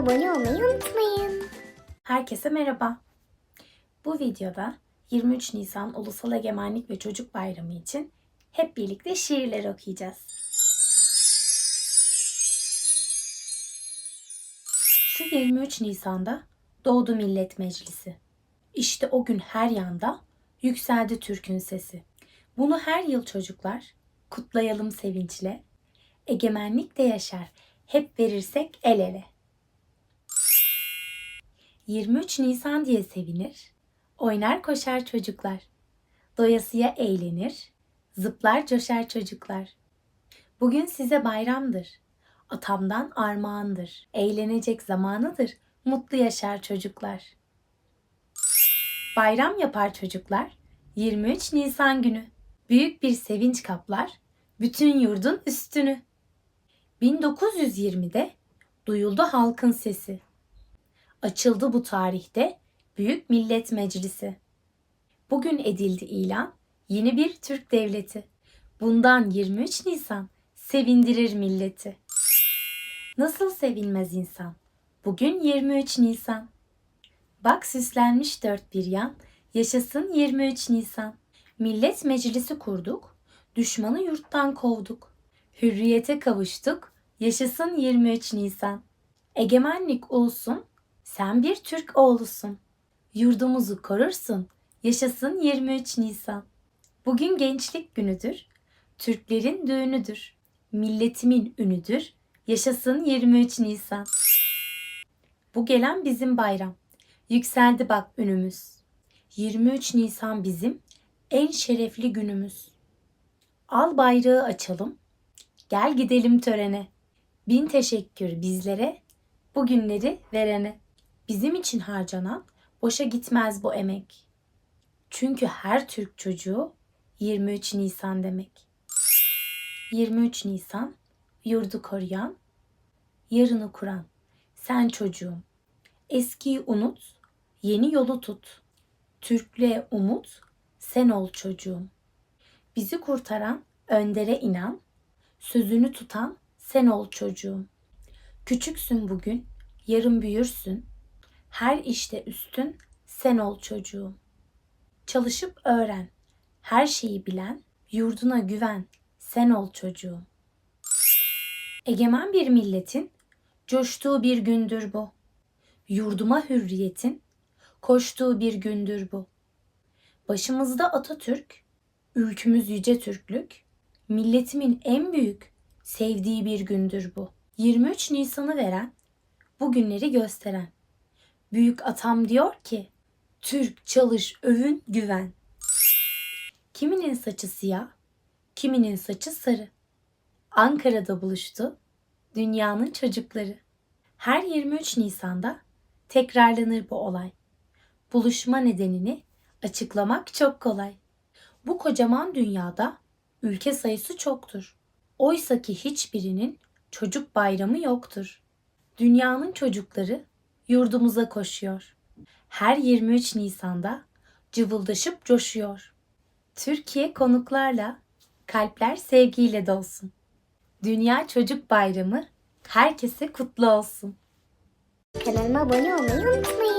abone olmayı unutmayın. Herkese merhaba. Bu videoda 23 Nisan Ulusal Egemenlik ve Çocuk Bayramı için hep birlikte şiirler okuyacağız. Şu 23 Nisan'da doğdu Millet Meclisi. İşte o gün her yanda yükseldi Türk'ün sesi. Bunu her yıl çocuklar kutlayalım sevinçle. Egemenlik de yaşar, hep verirsek el ele. 23 Nisan diye sevinir, oynar koşar çocuklar. Doyasıya eğlenir, zıplar coşar çocuklar. Bugün size bayramdır, atamdan armağandır. Eğlenecek zamanıdır, mutlu yaşar çocuklar. Bayram yapar çocuklar, 23 Nisan günü. Büyük bir sevinç kaplar, bütün yurdun üstünü. 1920'de duyuldu halkın sesi. Açıldı bu tarihte Büyük Millet Meclisi. Bugün edildi ilan yeni bir Türk devleti. Bundan 23 Nisan sevindirir milleti. Nasıl sevinmez insan? Bugün 23 Nisan. Bak süslenmiş dört bir yan, yaşasın 23 Nisan. Millet meclisi kurduk, düşmanı yurttan kovduk. Hürriyete kavuştuk, yaşasın 23 Nisan. Egemenlik olsun, sen bir Türk oğlusun. Yurdumuzu korursun, yaşasın 23 Nisan. Bugün gençlik günüdür, Türklerin düğünüdür. Milletimin ünüdür, yaşasın 23 Nisan. Bu gelen bizim bayram. Yükseldi bak ünümüz. 23 Nisan bizim en şerefli günümüz. Al bayrağı açalım. Gel gidelim törene. Bin teşekkür bizlere, bu günleri verene. Bizim için harcanan boşa gitmez bu emek. Çünkü her Türk çocuğu 23 Nisan demek. 23 Nisan yurdu koruyan, yarını kuran. Sen çocuğum. Eskiyi unut, yeni yolu tut. Türklüğe umut, sen ol çocuğum. Bizi kurtaran öndere inan, sözünü tutan sen ol çocuğum. Küçüksün bugün, yarın büyürsün. Her işte üstün sen ol çocuğum. Çalışıp öğren, her şeyi bilen, yurduna güven, sen ol çocuğum. Egemen bir milletin coştuğu bir gündür bu. Yurduma hürriyetin koştuğu bir gündür bu. Başımızda Atatürk, ülkümüz yüce Türklük, milletimin en büyük sevdiği bir gündür bu. 23 Nisan'ı veren, bu günleri gösteren. Büyük atam diyor ki, Türk çalış övün güven. Kiminin saçı siyah, kiminin saçı sarı. Ankara'da buluştu dünyanın çocukları. Her 23 Nisan'da tekrarlanır bu olay. Buluşma nedenini açıklamak çok kolay. Bu kocaman dünyada ülke sayısı çoktur. Oysa ki hiçbirinin çocuk bayramı yoktur. Dünyanın çocukları yurdumuza koşuyor. Her 23 Nisan'da cıvıldaşıp coşuyor. Türkiye konuklarla, kalpler sevgiyle dolsun. Dünya Çocuk Bayramı herkese kutlu olsun. Kanalıma abone olmayı unutmayın.